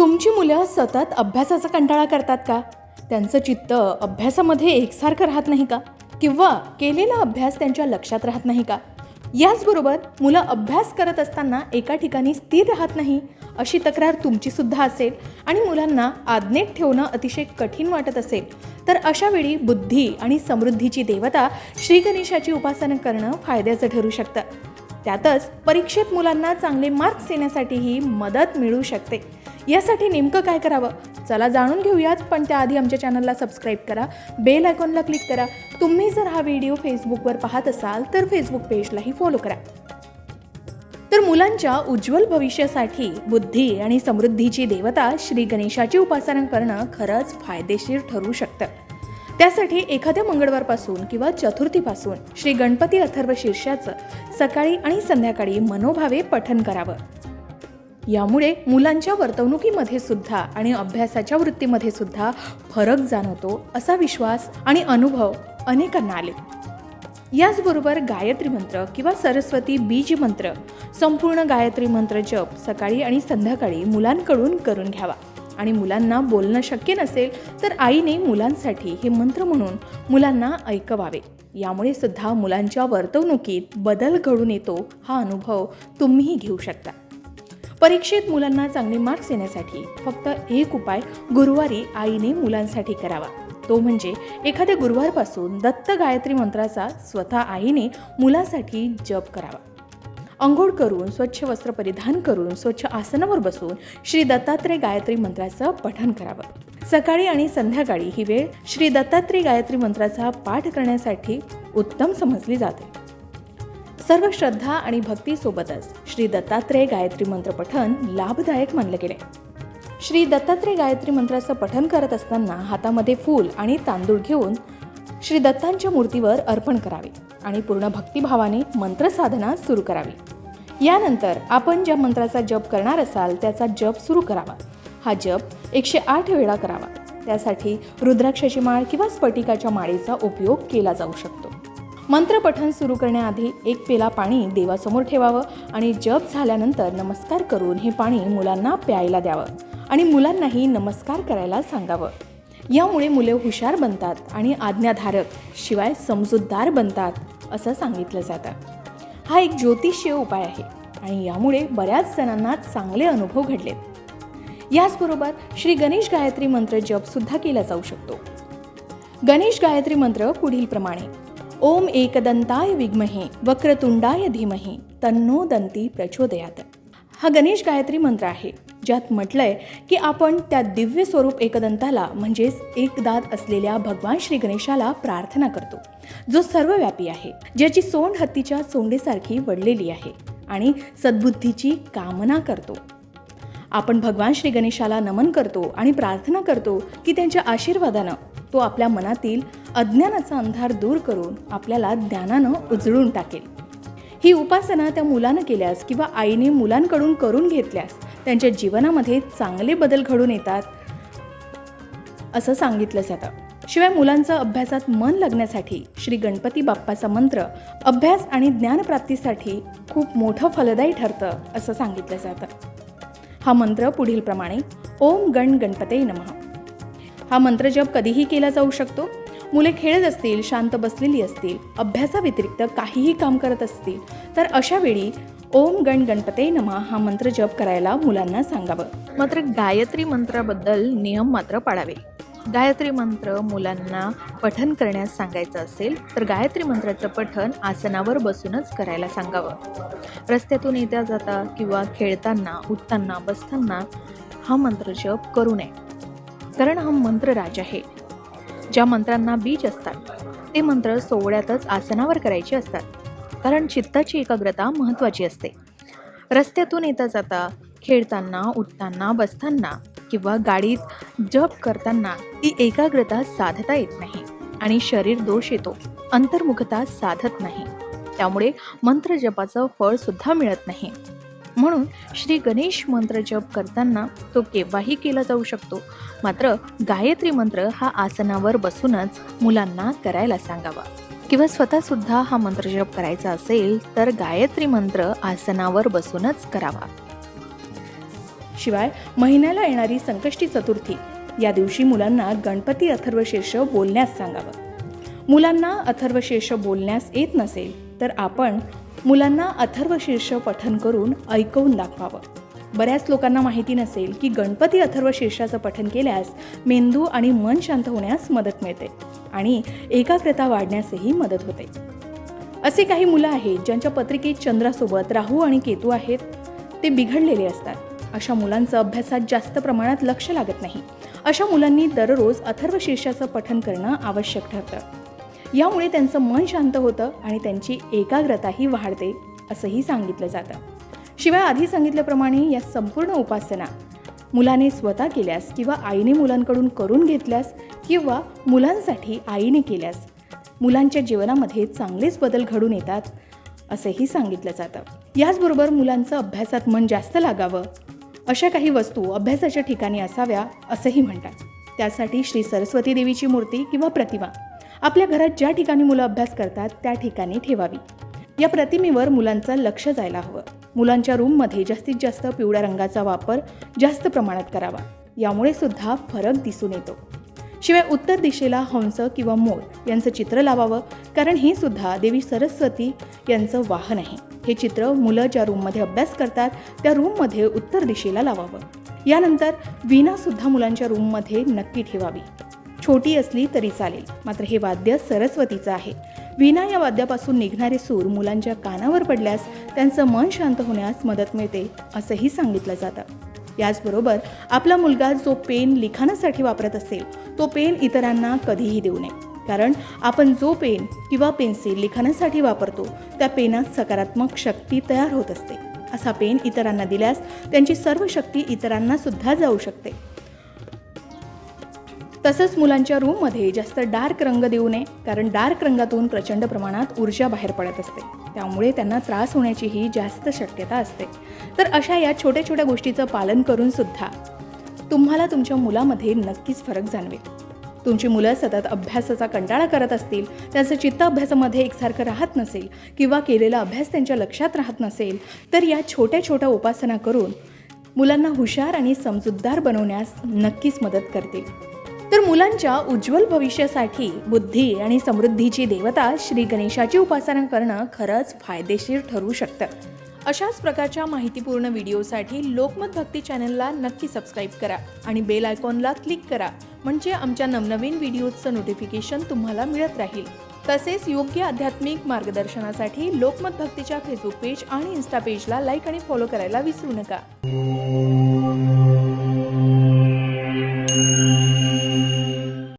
तुमची मुलं सतत अभ्यासाचा कंटाळा करतात का? त्यांचं चित्त अभ्यासामध्ये एकसारखं राहत नाही का? किंवा केलेला अभ्यास त्यांच्या लक्षात राहत नाही का? याचबरोबर मुलं अभ्यास करत असताना एका ठिकाणी स्थिर राहत नाही अशी तक्रार तुमचीसुद्धा असेल आणि मुलांना आज्ञेत ठेवणं अतिशय कठीण वाटत असेल तर अशावेळी बुद्धी आणि समृद्धीची देवता श्री गणेशाची उपासना करणं फायद्याचं ठरू शकतं. त्यातच परीक्षेत मुलांना चांगले मार्क्स येण्यासाठीही मदत मिळू शकते. यासाठी नेमकं काय करावं? चला जाणून घेऊयात पण त्याआधी आमच्या चॅनलला सबस्क्राईब करा बेल आयकॉनला क्लिक करा. तुम्ही जर हा व्हिडिओ फेसबुकवर पाहत असाल तर फेसबुक पेजलाही फॉलो करा. तर मुलांच्या उज्ज्वल भविष्यासाठी बुद्धी आणि समृद्धीची देवता श्री गणेशाची उपासना करणं खरंच फायदेशीर ठरू शकतं. त्यासाठी एखाद्या मंगळवारपासून किंवा चतुर्थीपासून श्री गणपती अथर्व शीर्षाचं सकाळी आणि संध्याकाळी मनोभावे पठन करावं. यामुळे मुलांच्या वर्तवणुकीमध्ये सुद्धा आणि अभ्यासाच्या वृत्तीमध्ये सुद्धा फरक जाणवतो असा विश्वास आणि अनुभव अनेकांना आले. याचबरोबर गायत्री मंत्र किंवा सरस्वती बीज मंत्र संपूर्ण गायत्री मंत्र जप सकाळी आणि संध्याकाळी मुलांकडून करून घ्यावा. आणि मुलांना बोलणं शक्य नसेल तर आईने मुलांसाठी हे मंत्र म्हणून मुलांना ऐकवावे. यामुळे सुद्धा मुलांच्या वर्तवणुकीत बदल घडून येतो हा अनुभव तुम्हीही घेऊ शकता. परीक्षेत मुलांना चांगले मार्क्स येण्यासाठी फक्त एक उपाय गुरुवारी आईने मुलांसाठी करावा. तो म्हणजे एखाद्या गुरुवारपासून दत्त गायत्री मंत्राचा स्वतः आईने मुलासाठी जप करावा. अंघोळ करून स्वच्छ वस्त्र परिधान करून स्वच्छ आसनावर बसून श्री दत्तात्रय गायत्री मंत्राचं पठण करावं. सकाळी आणि संध्याकाळी ही वेळ श्री दत्तात्रय गायत्री मंत्राचा पाठ करण्यासाठी उत्तम समजली जाते. सर्व श्रद्धा आणि भक्तीसोबतच श्री दत्तात्रय गायत्री मंत्र पठण लाभदायक मानलं गेले श्री दत्तात्रय गायत्री मंत्राचं पठण करत असताना हातामध्ये फूल आणि तांदूळ घेऊन श्री दत्तांच्या मूर्तीवर अर्पण करावे आणि पूर्ण भक्तिभावाने मंत्रसाधना सुरू करावी. यानंतर आपण ज्या मंत्राचा जप करणार असाल त्याचा जप सुरू करावा. हा जप एकशे आठ वेळा करावा. त्यासाठी रुद्राक्षाची माळ किंवा स्फटिकाच्या माळेचा उपयोग केला जाऊ शकतो. मंत्रपठण सुरू करण्याआधी एक पेला पाणी देवासमोर ठेवावं आणि जप झाल्यानंतर नमस्कार करून हे पाणी मुलांना प्यायला द्यावं आणि मुलांनाही नमस्कार करायला सांगावं. यामुळे मुले हुशार बनतात आणि आज्ञाधारक शिवाय समजूतदार बनतात असं सांगितलं जातं. हा एक ज्योतिषीय उपाय आहे आणि यामुळे बऱ्याच जणांना चांगले अनुभव घडलेत. याचबरोबर श्री गणेश गायत्री मंत्र जप सुद्धा केला जाऊ शकतो. गणेश गायत्री मंत्र पुढील प्रमाणे ओम एकदंताय विद्महे वक्रतुंडाय धीमहि तन्नो दंती प्रचोदयात. हा गणेश गायत्री मंत्र आहे ज्यात म्हटलंय की आपण त्या दिव्य स्वरूप एकदंताला म्हणजेच एक दात असलेल्या भगवान श्री गणेशाला प्रार्थना करतो. जो सर्वव्यापी आहे ज्याची सोंड हत्तीच्या सोंडेसारखी वडलेली आहे आणि सद्बुद्धीची कामना करतो. आपण भगवान श्री गणेशाला नमन करतो आणि प्रार्थना करतो की त्यांच्या आशीर्वादानं तो आपल्या मनातील अज्ञानाचा अंधार दूर करून आपल्याला ज्ञानानं उजळून टाकेल. ही उपासना त्या मुलानं केल्यास किंवा आईने मुलांकडून करून घेतल्यास त्यांच्या जीवनामध्ये चांगले बदल घडून येतात असं सांगितलं जातं शिवाय मुलांचं अभ्यासात मन लागण्यासाठी श्री गणपती बाप्पाचा मंत्र अभ्यास आणि ज्ञानप्राप्तीसाठी खूप मोठं फलदायी ठरतं असं सांगितलं जातं हा मंत्र पुढील प्रमाणे ओम गण गणपते नमः. हा मंत्र जप कधीही केला जाऊ शकतो. मुले खेळत असतील शांत बसलेली असतील अभ्यासाव्यतिरिक्त काहीही काम करत असतील तर अशा वेळी ओम गण गणपते नमा हा मंत्र जप करायला मुलांना सांगावं. मात्र गायत्री मंत्राबद्दल नियम मात्र पाळावे. गायत्री मंत्र मुलांना पठन करण्यास सांगायचं असेल तर गायत्री मंत्राचं पठन आसनावर बसूनच करायला सांगावं. रस्त्यातून येत्या जाता किंवा खेळताना उठताना बसताना हा मंत्र जप करू नये. कारण हा मंत्र राज आहे. ज्या मंत्रांना बीज असतात ते मंत्र सोवळ्यातच आसनावर करायचे असतात. कारण चित्ताची एकाग्रता महत्त्वाची असते. रस्त्यातून येता जाता खेळताना उठताना बसताना किंवा गाडीत जप करताना ती एकाग्रता साधता येत नाही आणि शरीर दोष येतो अंतर्मुखता साधत नाही. त्यामुळे मंत्र जपाचं फळ सुद्धा मिळत नाही. म्हणून श्री गणेश मंत्र जप करताना तो केव्हाही केला जाऊ शकतो. मात्र गायत्री मंत्र हा आसनावर बसूनच मुलांना करायला सांगावा. किंवा स्वतःसुद्धा हा मंत्र जप करायचा असेल तर गायत्री मंत्र आसनावर बसूनच करावा. शिवाय महिन्याला येणारी संकष्टी चतुर्थी या दिवशी मुलांना गणपती अथर्वशीर्ष बोलण्यास सांगावं. मुलांना अथर्वशीर्ष बोलण्यास येत नसेल तर आपण मुलांना अथर्वशीर्ष पठन करून ऐकवून दाखवावं. बऱ्याच लोकांना माहिती नसेल की गणपती अथर्वशीर्षाचं पठन केल्यास मेंदू आणि मन शांत होण्यास मदत मिळते आणि एकाग्रता वाढण्यासही मदत होते. असे काही मुलं आहेत ज्यांच्या पत्रिकेत चंद्रासोबत राहू आणि केतू आहेत. ते बिघडलेले असतात. अशा मुलांचं अभ्यासात जास्त प्रमाणात लक्ष लागत नाही. अशा मुलांनी दररोज अथर्वशीर्षाचं पठन करणं आवश्यक ठरतं. यामुळे त्यांचं मन शांत होतं आणि त्यांची एकाग्रताही वाढते असंही सांगितलं जातं. शिवाय आधी सांगितल्याप्रमाणे या संपूर्ण उपासना मुलाने स्वतः केल्यास किंवा आईने मुलांकडून करून घेतल्यास किंवा मुलांसाठी आईने केल्यास मुलांच्या जीवनामध्ये चांगलेच बदल घडून येतात असंही सांगितलं जातं. याचबरोबर मुलांचं अभ्यासात मन जास्त लागावं अशा काही वस्तू अभ्यासाच्या ठिकाणी असाव्या असंही म्हणतात. त्यासाठी श्री सरस्वती देवीची मूर्ती किंवा प्रतिमा आपल्या घरात ज्या ठिकाणी मुलं अभ्यास करतात त्या ठिकाणी ठेवावी. या प्रतिमेवर मुलांचं लक्ष जायला हवं. मुलांच्या रूममध्ये जास्तीत जास्त पिवळ्या रंगाचा वापर जास्त प्रमाणात करावा. यामुळे सुद्धा फरक दिसून येतो. शिवाय उत्तर दिशेला हंस किंवा मोर यांचं चित्र लावावं कारण हे सुद्धा देवी सरस्वती यांचं वाहन आहे. हे चित्र मुलं ज्या रूममध्ये अभ्यास करतात त्या रूममध्ये उत्तर दिशेला लावावं. यानंतर वीणासुद्धा मुलांच्या रूममध्ये नक्की ठेवावी. छोटी असली तरी चालेल. मात्र हे वाद्य सरस्वतीचं आहे. विना या वाद्यापासून निघणारे सूर मुलांच्या कानावर पडल्यास त्यांचं मन शांत होण्यास मदत मिळते असंही सांगितलं जातं. याचबरोबर आपला मुलगा जो पेन लिखाणासाठी वापरत असेल तो पेन इतरांना कधीही देऊ नये. कारण आपण जो पेन किंवा पेन्सिल लिखाणासाठी वापरतो त्या पेनात सकारात्मक शक्ती तयार होत असते. असा पेन इतरांना दिल्यास त्यांची सर्व शक्ती इतरांना सुद्धा जाऊ शकते. तसंच मुलांच्या रूममध्ये जास्त डार्क रंग देऊ नये कारण डार्क रंगातून प्रचंड प्रमाणात ऊर्जा बाहेर पडत असते. त्यामुळे त्यांना त्रास होण्याचीही जास्त शक्यता असते. तर अशा या छोट्या छोट्या गोष्टीचं पालन करून सुद्धा तुम्हाला तुमच्या मुलामध्ये नक्कीच फरक जाणवेल. तुमची मुलं सतत अभ्यासाचा कंटाळा करत असतील त्यांचं चित्त अभ्यासामध्ये एकसारखं राहत नसेल किंवा केलेला अभ्यास त्यांच्या लक्षात राहत नसेल तर या छोट्या छोट्या उपासना करून मुलांना हुशार आणि समजूतदार बनवण्यास नक्कीच मदत करतील. तर मुलांच्या उज्ज्वल भविष्यासाठी बुद्धी आणि समृद्धीची देवता श्री गणेशाची उपासना करणं खरंच फायदेशीर ठरू शकतं. अशाच प्रकारच्या माहितीपूर्ण व्हिडिओसाठी लोकमत भक्ती चॅनलला नक्की सबस्क्राईब करा आणि बेल आयकॉनला क्लिक करा म्हणजे आमच्या नवनवीन व्हिडिओजचं नोटिफिकेशन तुम्हाला मिळत राहील. तसेच योग्य आध्यात्मिक मार्गदर्शनासाठी लोकमत भक्तीच्या फेसबुक पेज आणि इन्स्टा पेजला लाईक आणि फॉलो करायला विसरू नका.